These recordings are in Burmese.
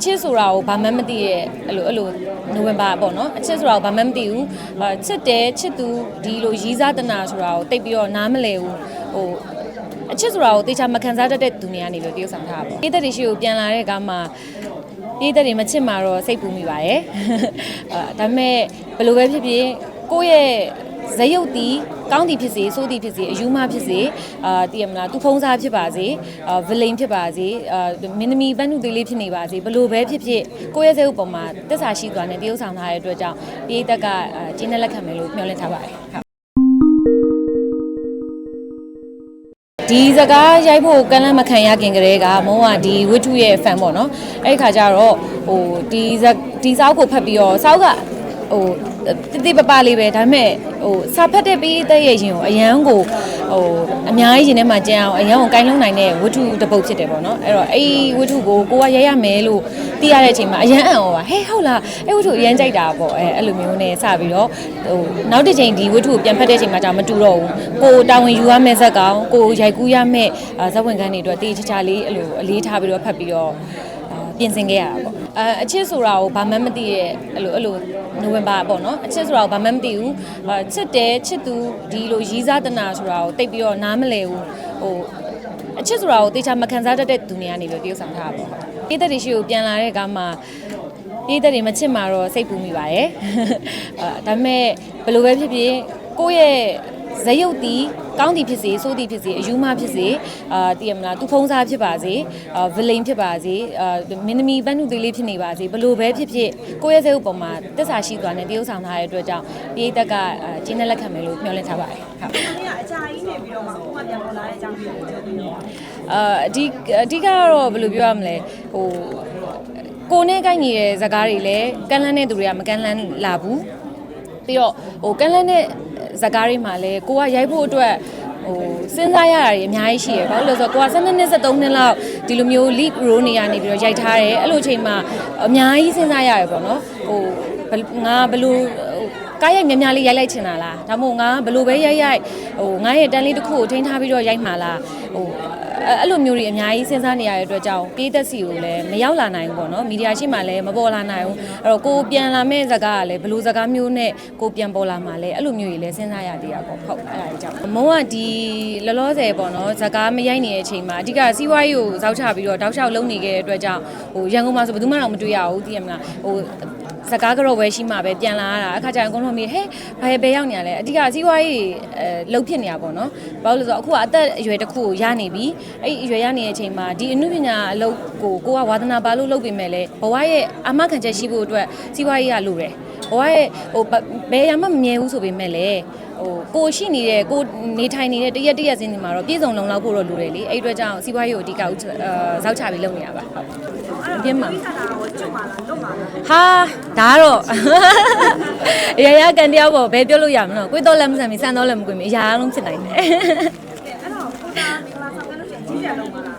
အချစ်ဆိုတာကိုဘာမှမသိရဲ့အဲ့လိုအဲ့လိုနိုဝင်ဘာပေါ့နော်အချစ်ဆိုတာကိုဘာမှမသိဘူးအာချစ်တယ်ချစ်သူဒီလိုရီးစားတနာဆိုတာကိုတိတ်ပြီးတော့နားမလဲဘူးဟိုအချစ်ဆိုတာကိုတေချာမခံစားတတ်တဲ့သူနေရာနေလို့တရုပ်ဆောင်ထားတာပေါ့ပြည်သက်တွေရှိကိုပြန်လာတဲ့အခါမှာပြည်သက်တွေမချစ်မှာတော့စိတ်ပူမိပါတယ်အာဒါပေမဲ့ဘယ်လိုပဲဖြစ်ဖြစ်ကိုယ့်ရဲ့ ဇယုတ်တီကောင်းတီဖြစ်စေဆိုးတီဖြစ်စေအယူမဖြစ်စေအာတည်ရမလားသူဖုံးစားဖြစ်ပါစေအာဗလိန်ဖြစ်ပါစေအာမင်းသမီးပန်းနုသေးလေးဖြစ်နေပါစေဘလို့ပဲဖြစ်ဖြစ်ကိုယ့်ရဲ့ဇယုတ်ပေါ်မှာတစ္ဆာရှိသွားတဲ့တရုပ်ဆောင်ထားတဲ့အတွက်ကြောင့်ပြည်သက်ကအာကျင်းတဲ့လက်ခံမယ်လို့မျှော်လင့်ထားပါတယ်ဟုတ်ဒီစကားရိုက်ဖို့ကန့်လန့်မခံရခင်ကတည်းကမုံကဒီဝိထုရဲ့ fan ပေါ့နော်အဲ့ဒီခါကျတော့ဟိုဒီဇက်ဒီစောက်ကိုဖတ်ပြီးတော့စောက်က ဟိုတိတိပပလေးပဲဒါပေမဲ့ဟိုစာဖတ်တဲ့ပြီးတဲ့ရဲ့ရင်ကိုအရန်ကိုဟိုအများကြီးရင်ထဲမှာကြမ်းအောင်အရန်ကိုကိုင်းလုံးနိုင်တဲ့ဝိထုတစ်ပုတ်ဖြစ်တယ်ပေါ့နော်အဲ့တော့အဲ့ဒီဝိထုကိုကိုကရိုက်ရမယ်လို့သိရတဲ့အချိန်မှာအရန်အံ့ဩပါဟဲ့ဟုတ်လားအဲ့ဝိထုအရန်ကြိုက်တာပေါ့အဲအဲ့လိုမျိုးနဲ့စပြီးတော့ဟိုနောက်တစ်ချိန်ဒီဝိထုကိုပြန်ဖတ်တဲ့အချိန်မှာကြာမတူတော့ဘူးကိုတာဝန်ယူရမယ့်ဇက်ကောင်ကိုရိုက်ကူးရမယ့်အာဇက်ဝင်ခန်းတွေအတွက်တေးချာချာလေးအဲ့လိုအလေးထားပြီးတော့ဖတ်ပြီးတော့အာပြင်ဆင်ခဲ့ရတာပေါ့အဲအချစ်ဆိုတာကိုဘာမှမသိရဲ့အဲ့လိုအဲ့လို နိုဝင်ဘာပေါ့နော်အချစ်ဆိုတာကိုဘာမှမသိဘူးအာချစ်တယ်ချစ်သူဒီလိုရီးစားတနာဆိုတာကိုတိတ်ပြီးတော့နားမလဲဘူးဟိုအချစ်ဆိုတာကိုတေချာမခံစားတတ်တဲ့သူနေရာနေလို့တရုပ်ဆောင်ထားတာပေါ့ပြည်သက်တွေရှိကိုပြန်လာတဲ့အခါမှာပြည်သက်တွေမချစ်မှာတော့စိတ်ပူမိပါတယ်အာဒါပေမဲ့ဘယ်လိုပဲဖြစ်ဖြစ်ကိုယ့်ရဲ့ ဇယုတ်တီကောင်းတီဖြစ်စေဆိုးတီဖြစ်စေအယူမဖြစ်စေအာတည်ရမလားသူဖုံးစားဖြစ်ပါစေအာဗလိန်ဖြစ်ပါစေအာမင်းသမီးပန်းနုသေးလေးဖြစ်နေပါစေဘလို့ပဲဖြစ်ဖြစ်ကိုယ့်ရဲ့ဇယုတ်ပေါ်မှာတစ္ဆာရှိသွားတဲ့တရုပ်ဆောင်ထားတဲ့အတွက်ကြောင့်ပြည်သက်ကအာကျင်းတဲ့လက်ခံမယ်လို့မျှော်လင့်ထားပါတယ်ဟုတ်။ဒီကအကြာကြီးနေပြီးတော့မှကိုမပြန်ပေါ်လာတဲ့အကြောင်းကိုပြောပြလို့အာအဓိအဓိကကတော့ဘယ်လိုပြောရမလဲဟိုကိုနဲ့ကိုက်နေတဲ့ဇာကားတွေလည်းကန့်လန့်တဲ့သူတွေကမကန့်လန့်လာဘူးပြီးတော့ဟိုကန့်လန့်တဲ့ ဇာကားတွေမှာလည်းကိုကရိုက်ဖို့အတွက်ဟိုစဉ်းစားရတာတွေအများကြီးရှိရယ်ဘာလို့လဲဆိုတော့ကိုက12နှစ်73နှစ်လောက်ဒီလိုမျိုး lead role နေရနေပြီးတော့ရိုက်ထားတယ်အဲ့လိုအချိန်မှာအများကြီးစဉ်းစားရရယ်ပေါ့နော်ဟိုဘယ်ငါဘယ်လိုဟိုကားရိုက်များများလေးရိုက်လိုက်ချင်တာလားဒါမှမဟုတ်ငါဘယ်လိုပဲရိုက်ရိုက်ဟိုငါရဲ့တန်းလေးတစ်ခုကိုထိန်းထားပြီးတော့ရိုက်မှာလားဟို အဲ့အဲ့လိုမျိုးတွေအများကြီးစဉ်းစားနေရတဲ့အတွက်ကြောင့်ပြေးသက်စီကိုလည်းမရောက်လာနိုင်ဘူးပေါ့နော်မီဒီယာရှိမှလည်းမပေါ်လာနိုင်ဘူးအဲ့တော့ကိုပြန်လာမဲ့ဇာတ်ကားကလည်းဘယ်လိုဇာတ်ကားမျိုးနဲ့ကိုပြန်ပေါ်လာမှာလဲအဲ့လိုမျိုးတွေလည်းစဉ်းစားရသေးတာပေါ့ဟုတ်အဲ့ဒါကြီးကြောင့်မုံကဒီလောလောဆယ်ပေါ့နော်ဇာတ်ကားမရိုက်နေတဲ့အချိန်မှာအဓိကစီးပွားရေးကိုဇောက်ချပြီးတော့တောက်လျှောက်လုပ်နေခဲ့တဲ့အတွက်ကြောင့်ဟိုရန်ကုန်မှာဆိုဘယ်သူမှတော့မတွေ့ရဘူးသိရမလားဟို စကားကြော့ပဲရှိမှပဲပြန်လာရတာအခါကျရင်အကုန်လုံးမေးဟဲ့ဘာပဲရောက်နေရလဲအဓိကစီးပွားရေးအဲလှုပ်ဖြစ်နေတာပေါ့နော်ဘာလို့လဲဆိုတော့အခုကအသက်အရွယ်တစ်ခုကိုရနေပြီအဲ့ဒီအရွယ်ရနေတဲ့အချိန်မှာဒီအမှုပညာအလုပ်ကိုကိုကဝါသနာပါလို့လုပ်ပေးမယ်လေဘဝရဲ့အာမခံချက်ရှိဖို့အတွက်စီးပွားရေးကလိုတယ်ဘဝရဲ့ဟိုဘယ်ရမှမမြဲဘူးဆိုပေမဲ့လေဟိုကိုရှိနေတဲ့ကိုနေထိုင်နေတဲ့တရက်တရက်စင်းဒီမှာတော့ပြည်စုံလုံလောက်ဖို့တော့လိုတယ်လေအဲ့ဒီအတွက်ကြောင့်စီးပွားရေးကိုအဓိကဦးအဲဇောက်ချပြီးလုပ်နေတာပါဟုတ်အပြင်းမှာဒီက လာကိုကျွတ်မှာလားလွတ်မှာလားဟာဒါကတော့အရာရာကန်တယောက်ပေါ့ဘယ်ပြောလို့ရမလို့ကိုယ်တော့လက်မဆန်မီစမ်းတော့လက်မကွေးမီအရာအလုံးဖြစ်နိုင်တယ်။ကဲအဲ့တော့ကိုသားမင်္ဂလာဆောင်ကလို့ရှိရင်ကြီးကြလုံးမှာလား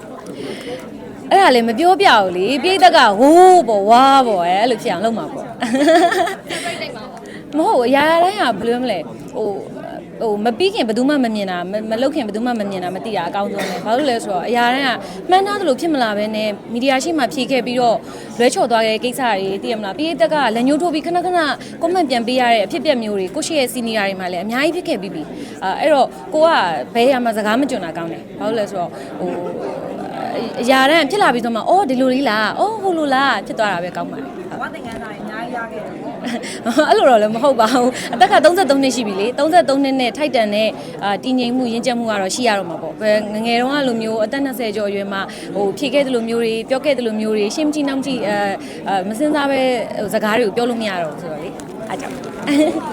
အဲ့ဒါလေမပြောပြဘူးလေပြိတ္တကဝိုးပေါ့ဝါပေါ့အဲအဲ့လိုဖြစ်အောင်လုပ်မှာပေါ့မဟုတ်ဘူးအရာရာတိုင်းကဘယ်လိုမလဲဟို ဟိုမပြီးခင်ဘယ်သူမှမမြင်တာမမလုပ်ခင်ဘယ်သူမှမမြင်တာမသိတာအကောင်းဆုံးပဲဘာလို့လဲဆိုတော့အရာတိုင်းကမှန်းထားသလိုဖြစ်မလာဘဲနဲ့မီဒီယာရှိမှဖြေခဲ့ပြီးတော့လွဲချော်သွားတဲ့ကိစ္စတွေသိရမလားပြိတ္တကလက်ညှိုးထိုးပြီးခဏခဏ comment ပြန်ပေးရတဲ့အဖြစ်အပျက်မျိုးတွေကိုရှိရဲ့ senior တွေမှာလည်းအများကြီးဖြစ်ခဲ့ပြီးပြီအဲအဲ့တော့ကိုကဘယ်ရမှာစကားမကြွတာကောင်းတယ်ဘာလို့လဲဆိုတော့ဟို အရာတန်းဖြစ်လာပြီးတော့မှအော်ဒီလိုလေးလားအော်ဟိုလိုလားဖြစ်သွားတာပဲကောင်းပါတယ်။ဘာသင်ခန်းစာတွေအများကြီးရခဲ့တယ်ပေါ့အဲ့လိုတော့လည်းမဟုတ်ပါဘူးအသက်က33နှစ်ရှိပြီလေ33နှစ်နဲ့ထိုက်တန်တဲ့အာတည်ငြိမ်မှုရင့်ကျက်မှုကတော့ရှိရတော့မှာပေါ့ဘယ်ငငယ်တုန်းကလိုမျိုးအသက်20ကျော်အရွယ်မှာဟိုဖြည့်ခဲ့တဲ့လိုမျိုးတွေပြောခဲ့တဲ့လိုမျိုးတွေရှင်းမကြည့်နောက်မကြည့်အဲအဲမစင်စားပဲဟိုစကားတွေကိုပြောလို့မရတော့ဘူးဆိုတော့လေအားကြောင့်